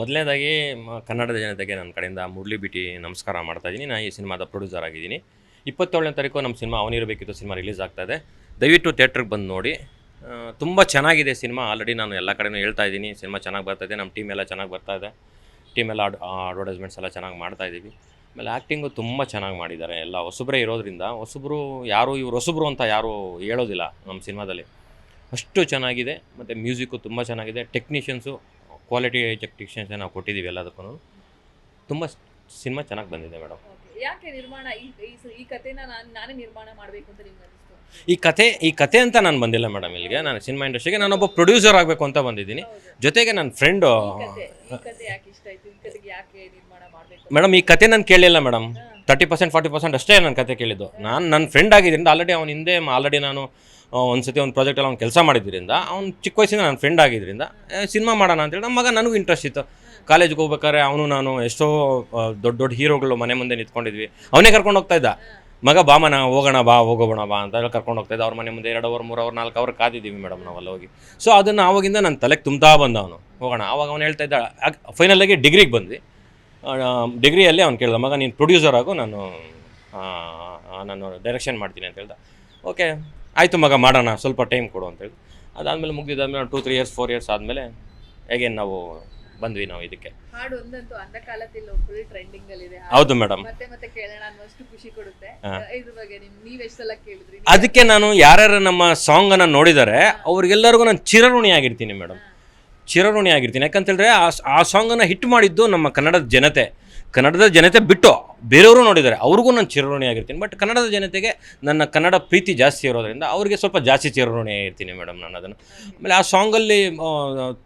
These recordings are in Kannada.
ಮೊದಲನೇದಾಗಿ ಕನ್ನಡದ ಜನತೆಗೆ ನನ್ನ ಕಡೆಯಿಂದ ಮುರಳಿ ಬಿಟಿ ನಮಸ್ಕಾರ ಮಾಡ್ತಾ ಇದ್ದೀನಿ. ನಾನು ಈ ಸಿನಿಮಾದ ಪ್ರೊಡ್ಯೂಸರ್ ಆಗಿದ್ದೀನಿ. ಇಪ್ಪತ್ತೇಳನೇ ತಾರೀಕು ನಮ್ಮ ಸಿನಿಮಾ ಅವನಿರಬೇಕಿತ್ತು ಸಿನಿಮಾ ರಿಲೀಸ್ ಆಗ್ತಾ ಇದೆ. ದಯವಿಟ್ಟು ಥಿಯೇಟ್ರಿಗೆ ಬಂದು ನೋಡಿ. ತುಂಬ ಚೆನ್ನಾಗಿದೆ ಸಿನಿಮಾ. ಆಲ್ರೆಡಿ ನಾನು ಎಲ್ಲ ಕಡೆಯೂ ಹೇಳ್ತಾ ಇದ್ದೀನಿ. ಸಿನಿಮಾ ಚೆನ್ನಾಗಿ ಬರ್ತಾ ಇದೆ. ನಮ್ಮ ಟೀಮ್ ಎಲ್ಲ ಚೆನ್ನಾಗಿ ಬರ್ತಾ ಇದೆ. ಟೀಮ್ ಎಲ್ಲ ಅಡ್ವರ್ಟೈಸ್ಮೆಂಟ್ಸ್ ಎಲ್ಲ ಚೆನ್ನಾಗಿ ಮಾಡ್ತಾ ಇದ್ದೀವಿ. ಆಮೇಲೆ ಆ್ಯಕ್ಟಿಂಗು ತುಂಬ ಚೆನ್ನಾಗಿ ಮಾಡಿದ್ದಾರೆ. ಎಲ್ಲ ಹೊಸಬ್ರೇ ಇರೋದ್ರಿಂದ ಹೊಸಬ್ರು ಯಾರು, ಇವ್ರು ಹೊಸಬ್ರು ಅಂತ ಯಾರೂ ಹೇಳೋದಿಲ್ಲ ನಮ್ಮ ಸಿನಿಮಾದಲ್ಲಿ. ಅಷ್ಟು ಚೆನ್ನಾಗಿದೆ. ಮತ್ತು ಮ್ಯೂಸಿಕ್ಕು ತುಂಬ ಚೆನ್ನಾಗಿದೆ. ಟೆಕ್ನಿಷಿಯನ್ಸು ಕ್ವಾಲಿಟಿ ಎಜೆಕ್ಟಿಷನ್ಸ್ ನಾವು ಕೊಟ್ಟಿದ್ದೀವಿ ಎಲ್ಲದಕ್ಕೂ ತುಂಬ ಸಿನಿಮಾ ಚೆನ್ನಾಗಿ ಬಂದಿದೆ ಮೇಡಮ್. ಯಾಕೆ ನಿರ್ಮಾಣ ಈ ಈ ಸ- ಈ ಕಥೆನ ನಾನು ನಾನೇ ನಿರ್ಮಾಣ ಮಾಡಬೇಕು ಅಂತ ನಿಮ್ಗೆ ಅನಿಸ್ತು? ಈ ಕತೆ ಈ ಕತೆ ಅಂತ ನಾನು ಬಂದಿಲ್ಲ ಮೇಡಮ್ ಇಲ್ಲಿಗೆ. ನಾನು ಸಿನಿಮಾ ಇಂಡಸ್ಟ್ರಿಗೆ ನಾನೊಬ್ಬ ಪ್ರೊಡ್ಯೂಸರ್ ಆಗಬೇಕು ಅಂತ ಬಂದಿದ್ದೀನಿ. ಜೊತೆಗೆ ನನ್ನ ಫ್ರೆಂಡು ಈ ಕತೆ ಯಾಕೆ ಇಷ್ಟ ಆಯ್ತು? ಈ ಕತೆಗೆ ಯಾಕೆ ನಿರ್ಮಾಣ ಮಾಡಬೇಕು ಮೇಡಮ್ ಈ ಕತೆ ನಾನು ಕೇಳಿಲ್ಲ madam. Thirty percent forty percent ಅಷ್ಟೇ ನನ್ನ ಕತೆ ಕೇಳಿದ್ದು. ನಾನು ನನ್ನ ಫ್ರೆಂಡ್ ಆಗಿದ್ದರಿಂದ ಆಲ್ರೆಡಿ ಅವ್ನ ಹಿಂದೆ ಆಲ್ರೆಡಿ ನಾನು ಒಂದು ಸತಿ ಒಂದು ಪ್ರಾಜೆಕ್ಟಲ್ಲಿ ಅವ್ನು ಕೆಲಸ ಮಾಡಿದ್ದರಿಂದ ಅವ್ನು ಚಿಕ್ಕ ವಯಸ್ಸಿಂದ ನನ್ನ ಫ್ರೆಂಡ್ ಆಗಿದ್ದರಿಂದ ಸಿನಿಮಾ ಮಾಡೋಣ ಅಂತೇಳಿ ನಮ್ಮ ಮಗ ನನಗೂ ಇಂಟ್ರೆಸ್ಟ್ ಇತ್ತು. ಕಾಲೇಜ್ಗೆ ಹೋಗ್ಬೇಕಾದ್ರೆ ಅವನು ನಾನು ಎಷ್ಟೋ ದೊಡ್ಡ ದೊಡ್ಡ ಹೀರೋಗಳು ಮನೆ ಮುಂದೆ ನಿಂತ್ಕೊಂಡಿದ್ವಿ. ಅವನೇ ಕರ್ಕೊಂಡು ಹೋಗ್ತಾ ಇದ್ದ. ಮಗ ಬಾಮನ ಹೋಗೋಣ, ಬಾ ಹೋಗೋಣ, ಬಾ ಅಂತ ಹೇಳಿ ಕರ್ಕೊಂಡು ಹೋಗ್ತಾ ಇದ್ದ. ಅವ್ರ ಮನೆ ಮುಂದೆ ಎರಡು ಅವರ್, ಮೂರು ಅವರ್, ನಾಲ್ಕು ಅವರ್ ಕಾದಿದ್ದೀವಿ ಮೇಡಮ್ ನಾವು ಅಲ್ಲಿ ಹೋಗಿ. ಸೊ ಅದನ್ನು ಆವಾಗಿಂದ ನನ್ನ ತಲೆಗೆ ತುಂಬ್ತಾ ಬಂದ ಅವನು. ಹೋಗೋಣ, ಆವಾಗ ಅವನು ಹೇಳ್ತಾ ಇದ್ದ ಫೈನಲಾಗಿ ಡಿಗ್ರಿಗೆ ಬಂದ್ವಿ. ಡಿಗ್ರಿಯಲ್ಲಿ ಅವ್ನು ಕೇಳ್ದ ಮಗ ನೀನು ಪ್ರೊಡ್ಯೂಸರ್ ಆಗು ನಾನು ನಾನು ಡೈರೆಕ್ಷನ್ ಮಾಡ್ತೀನಿ ಅಂತ ಹೇಳ್ದ. ಓಕೆ ಆಯಿತು ಮಗ ಮಾಡೋಣ ಸ್ವಲ್ಪ ಟೈಮ್ ಕೊಡು ಅಂತೇಳಿ ಅದಾದಮೇಲೆ ಮುಗಿದಾದ್ಮೇಲೆ two three years four years ಆದಮೇಲೆ ಹೇಗೇನು ನಾವು ಬಂದ್ವಿ ನಾವು ಇದಕ್ಕೆ. ಹೌದು ಮೇಡಮ್ ಮತ್ತೆ ಮತ್ತೆ ಕೇಳೋಣ ಅನ್ನೋಷ್ಟು ಖುಷಿ ಕೊಡುತ್ತೆ. ಹಾ. ಇದ್ರ ಬಗ್ಗೆ ನಿಮ್ ನೀವ್ ಸಲ ಕೇಳಿದ್ರಿ? ಅದಕ್ಕೆ ನಾನು ಯಾರ್ಯಾರು ನಮ್ಮ ಸಾಂಗನ್ನು ನೋಡಿದರೆ ಅವ್ರಿಗೆಲ್ಲರಿಗೂ ನಾನು ಚಿರಋಣಿ ಆಗಿರ್ತೀನಿ ಮೇಡಮ್ ಚಿರಋಣಿ ಆಗಿರ್ತೀನಿ. ಯಾಕಂತೇಳಿದ್ರೆ ಆ ಆ ಸಾಂಗನ್ನು ಹಿಟ್ ಮಾಡಿದ್ದು ನಮ್ಮ ಕನ್ನಡದ ಜನತೆ. ಕನ್ನಡದ ಜನತೆ ಬಿಟ್ಟು ಬೇರೆಯವರು ನೋಡಿದ್ದಾರೆ. ಅವ್ರಿಗೂ ನಾನು ಚಿರಋಣಿ ಆಗಿರ್ತೀನಿ. ಬಟ್ ಕನ್ನಡದ ಜನತೆಗೆ ನನ್ನ ಕನ್ನಡ ಪ್ರೀತಿ ಜಾಸ್ತಿ ಇರೋದ್ರಿಂದ ಅವರಿಗೆ ಸ್ವಲ್ಪ ಜಾಸ್ತಿ ಚಿರಋಣಿ ಆಗಿರ್ತೀನಿ ಮೇಡಮ್ ನಾನು ಅದನ್ನು. ಆಮೇಲೆ ಆ ಸಾಂಗಲ್ಲಿ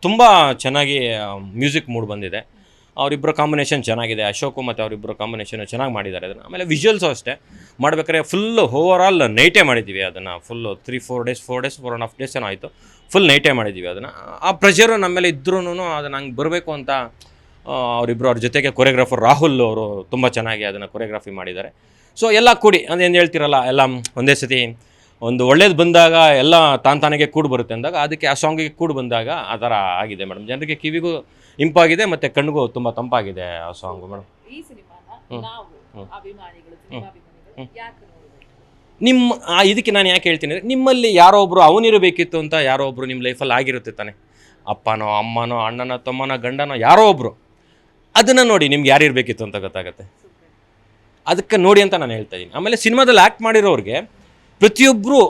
ತುಂಬ ಚೆನ್ನಾಗಿ ಮ್ಯೂಸಿಕ್ ಮೂಡ್ ಬಂದಿದೆ. ಅವರಿಬ್ಬರ ಕಾಂಬಿನೇಷನ್ ಚೆನ್ನಾಗಿದೆ, ಅಶೋಕು ಮತ್ತು ಅವರಿಬ್ಬರ ಕಾಂಬಿನೇಷನ್ ಚೆನ್ನಾಗಿ ಮಾಡಿದ್ದಾರೆ ಅದನ್ನು. ಆಮೇಲೆ ವಿಜುವಲ್ಸು ಅಷ್ಟೇ. ಮಾಡಬೇಕಾದ್ರೆ ಫುಲ್ ಓವರ್ ನೈಟೇ ಮಾಡಿದ್ದೀವಿ ಅದನ್ನು. Full three four days four days four and half days ಏನೋ ಆಯಿತು. ಫುಲ್ ನೈಟೇ ಮಾಡಿದ್ದೀವಿ ಅದನ್ನು. ಆ ಪ್ರೆಷರು ನಮ್ಮ ಮೇಲೆ ಇದ್ರೂ ಅದನ್ನು ಹಂಗೆ ಬರಬೇಕು ಅಂತ ಅವರಿಬ್ಬರು ಅವ್ರ ಜೊತೆಗೆ ಕೊರಿಯೋಗ್ರಾಫರ್ ರಾಹುಲ್ ಅವರು ತುಂಬ ಚೆನ್ನಾಗಿ ಅದನ್ನು ಕೊರಿಯೋಗ್ರಫಿ ಮಾಡಿದ್ದಾರೆ. ಸೊ ಎಲ್ಲ ಕೂಡಿ, ಅದೇನು ಹೇಳ್ತಿರಲ್ಲ, ಎಲ್ಲ ಒಂದೇ ಸತಿ ಒಂದು ಒಳ್ಳೇದು ಬಂದಾಗ ಎಲ್ಲ ತಾನ್ ತಾನಿಗೆ ಕೂಡು ಬರುತ್ತೆ ಅಂದಾಗ ಅದಕ್ಕೆ ಆ ಸಾಂಗಿಗೆ ಕೂಡು ಬಂದಾಗ ಆ ಥರ ಆಗಿದೆ ಮೇಡಮ್ ಜನರಿಗೆ ಕಿವಿಗೂ ಇಂಪಾಗಿದೆ ಮತ್ತು ಕಣ್ಣಿಗೂ ತುಂಬ ತಂಪಾಗಿದೆ ಆ ಸಾಂಗು ಮೇಡಮ್ ಈ ಸಿನಿಮಾನ. ನಾವು ಹ್ಮ್. ಅಭಿಮಾನಿಗಳು ಸಿನಿಮಾಭಿಮಾನಿಗಳು ಯಾಕೆ ನೋಡ್ಬೇಕು? ನಿಮ್ಮ ಆ ಇದಕ್ಕೆ ನಾನು ಯಾಕೆ ಹೇಳ್ತೀನಿ ಅಂದರೆ ನಿಮ್ಮಲ್ಲಿ ಯಾರೋ ಒಬ್ಬರು ಅವನಿರಬೇಕಿತ್ತು ಅಂತ ಯಾರೋ ಒಬ್ಬರು ನಿಮ್ಮ ಲೈಫಲ್ಲಿ ಆಗಿರುತ್ತೆ ತಾನೆ. ಅಪ್ಪನೋ ಅಮ್ಮನೋ ಅಣ್ಣನೋ ತಮ್ಮನೋ ಗಂಡನೋ ಯಾರೋ ಒಬ್ಬರು ಅದನ್ನು ನೋಡಿ ನಿಮ್ಗೆ ಯಾರು ಇರಬೇಕಿತ್ತು ಅಂತ ಗೊತ್ತಾಗುತ್ತೆ. ಅದಕ್ಕೆ ನೋಡಿ ಅಂತ ನಾನು ಹೇಳ್ತಾ ಇದ್ದೀನಿ ಆಮೇಲೆ ಸಿನಿಮಾದಲ್ಲಿ ಆ್ಯಕ್ಟ್ ಮಾಡಿರೋರಿಗೆ ಪ್ರತಿಯೊಬ್ಬರು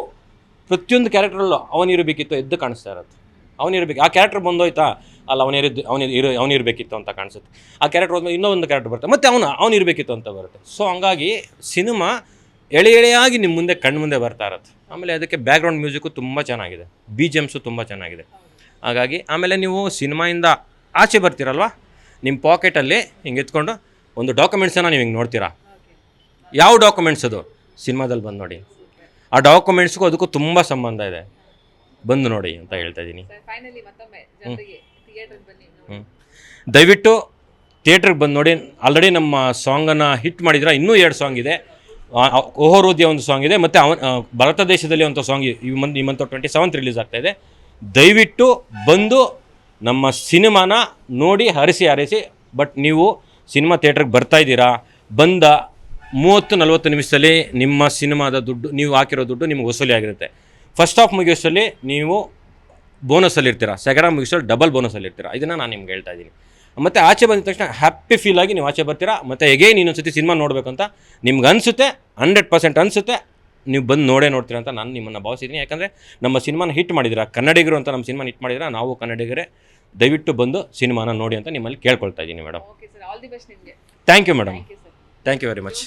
ಪ್ರತಿಯೊಂದು ಕ್ಯಾರೆಕ್ಟ್ರಲ್ಲೂ ಅವನಿರಬೇಕಿತ್ತು ಎದ್ದು ಕಾಣಿಸ್ತಾ ಇರತ್ತೆ. ಅವನಿರಬೇಕು ಆ ಕ್ಯಾರೆಕ್ಟರ್ ಬಂದೋಯ್ತಾ? ಅಲ್ಲ ಅವನಿರಿದ್ದು ಅವನಿ ಇರೋ ಅವನಿರಬೇಕಿತ್ತು ಅಂತ ಕಾಣಿಸುತ್ತೆ. ಆ ಕ್ಯಾರೆಕ್ಟರ್ ಹೋದ್ಮೇಲೆ ಇನ್ನೊಂದು ಕ್ಯಾರೆಕ್ಟರ್ ಬರುತ್ತೆ. ಮತ್ತು ಅವನು ಅವನಿರಬೇಕಿತ್ತು ಅಂತ ಬರುತ್ತೆ. ಸೊ ಹಂಗಾಗಿ ಸಿನಿಮಾ ಎಳೆ ಎಳೆಯಾಗಿ ನಿಮ್ಮ ಮುಂದೆ ಕಣ್ಣು ಮುಂದೆ ಬರ್ತಾ ಇರತ್ತೆ. ಆಮೇಲೆ ಅದಕ್ಕೆ ಬ್ಯಾಕ್ಗ್ರೌಂಡ್ ಮ್ಯೂಸಿಕ್ಕು ತುಂಬ ಚೆನ್ನಾಗಿದೆ. ಬಿ ಜಿ ಎಮ್ಸು ತುಂಬ ಚೆನ್ನಾಗಿದೆ. ಹಾಗಾಗಿ ಆಮೇಲೆ ನೀವು ಸಿನಿಮಾಯಿಂದ ಆಚೆ ಬರ್ತೀರಲ್ವ? ನಿಮ್ಮ ಪಾಕೆಟಲ್ಲಿ ಹಿಂಗೆ ಎತ್ಕೊಂಡು ಒಂದು ಡಾಕ್ಯುಮೆಂಟ್ಸನ್ನು ನೀವು ಹಿಂಗೆ ನೋಡ್ತೀರಾ? ಯಾವ ಡಾಕ್ಯುಮೆಂಟ್ಸ್ ಅದು? ಸಿನಿಮಾದಲ್ಲಿ ಬಂದು ನೋಡಿ. ಆ ಡಾಕ್ಯುಮೆಂಟ್ಸ್ಗೂ ಅದಕ್ಕೂ ತುಂಬ ಸಂಬಂಧ ಇದೆ. ಬಂದು ನೋಡಿ ಅಂತ ಹೇಳ್ತಾ ಇದ್ದೀನಿ. ದಯವಿಟ್ಟು ಥಿಯೇಟ್ರಿಗೆ ಬಂದು ನೋಡಿ. ಆಲ್ರೆಡಿ ನಮ್ಮ ಸಾಂಗನ್ನು ಹಿಟ್ ಮಾಡಿದ್ರೆ? ಇನ್ನೂ ಎರಡು ಸಾಂಗ್ ಇದೆ. ಓಹೋರೋದಿಯ ಒಂದು ಸಾಂಗ್ ಇದೆ ಮತ್ತು ಅವನ್ ಭಾರತ ದೇಶದಲ್ಲಿ ಒಂದು ಸಾಂಗ್ ಈ ಮಂತ್ ಈ ಮಂತ್ ಟ್ವೆಂಟಿ ಸೆವೆಂತ್ ರಿಲೀಸ್ ಆಗ್ತಾ ಇದೆ. ದಯವಿಟ್ಟು ಬಂದು ನಮ್ಮ ಸಿನಿಮಾನ ನೋಡಿ ಹರಿಸಿ ಹರಿಸಿ ಬಟ್ ನೀವು ಸಿನಿಮಾ ಥಿಯೇಟ್ರಿಗೆ ಬರ್ತಾ ಇದ್ದೀರಾ? ಬಂದ ಮೂವತ್ತು ನಲ್ವತ್ತು ನಿಮಿಷದಲ್ಲಿ ನಿಮ್ಮ ಸಿನಿಮಾದ ದುಡ್ಡು ನೀವು ಹಾಕಿರೋ ದುಡ್ಡು ನಿಮ್ಗೆ ವಸೂಲಿ ಆಗಿರುತ್ತೆ. ಫಸ್ಟ್ ಆಫ್ ಮುಗಿಯೋಷ್ಟರಲ್ಲಿ ನೀವು ಬೋನಸಲ್ಲಿ ಇರ್ತೀರಾ? ಸೆಕೆಂಡ್ ಹಾಫ್ ಮುಗಿಸೋಲ್ಲಿ ಡಬಲ್ ಬೋನಸಲ್ಲಿ ಇರ್ತೀರಾ? ಇದನ್ನು ನಾನು ನಿಮ್ಗೆ ಹೇಳ್ತಾ ಇದ್ದೀನಿ. ಮತ್ತು ಆಚೆ ಬಂದ ತಕ್ಷಣ ಹ್ಯಾಪಿ ಫೀಲ್ ಆಗಿ ನೀವು ಆಚೆ ಬರ್ತೀರಾ? ಮತ್ತು ಎಗೇನ್ ಇನ್ನೊಂದು ಸತಿ ಸಿನಿಮಾ ನೋಡಬೇಕಂತ ನಿಮ್ಗೆ ಅನಿಸುತ್ತೆ ಹಂಡ್ರೆಡ್ ಪರ್ಸೆಂಟ್ ಅನಿಸುತ್ತೆ ನೀವು ಬಂದು ನೋಡೇ ನೋಡ್ತೀರ ಅಂತ ನಾನು ನಿಮ್ಮನ್ನು ಭಾವಿಸಿದ್ದೀನಿ. ಯಾಕಂದರೆ ನಮ್ಮ ಸಿನಿಮಾನ ಹಿಟ್ ಮಾಡಿದ್ರೆ ಕನ್ನಡಿಗರು ಅಂತ ನಮ್ಮ ಸಿನಿಮಾನ ಹಿಟ್ ಮಾಡಿದ್ರೆ ನಾವು ಕನ್ನಡಿಗರೇ ದಯವಿಟ್ಟು ಬಂದು ಸಿನಿಮಾನ ನೋಡಿ ಅಂತ ನಿಮ್ಮಲ್ಲಿ ಕೇಳ್ಕೊಳ್ತಾ ಇದ್ದೀನಿ madam thank you madam thank you very much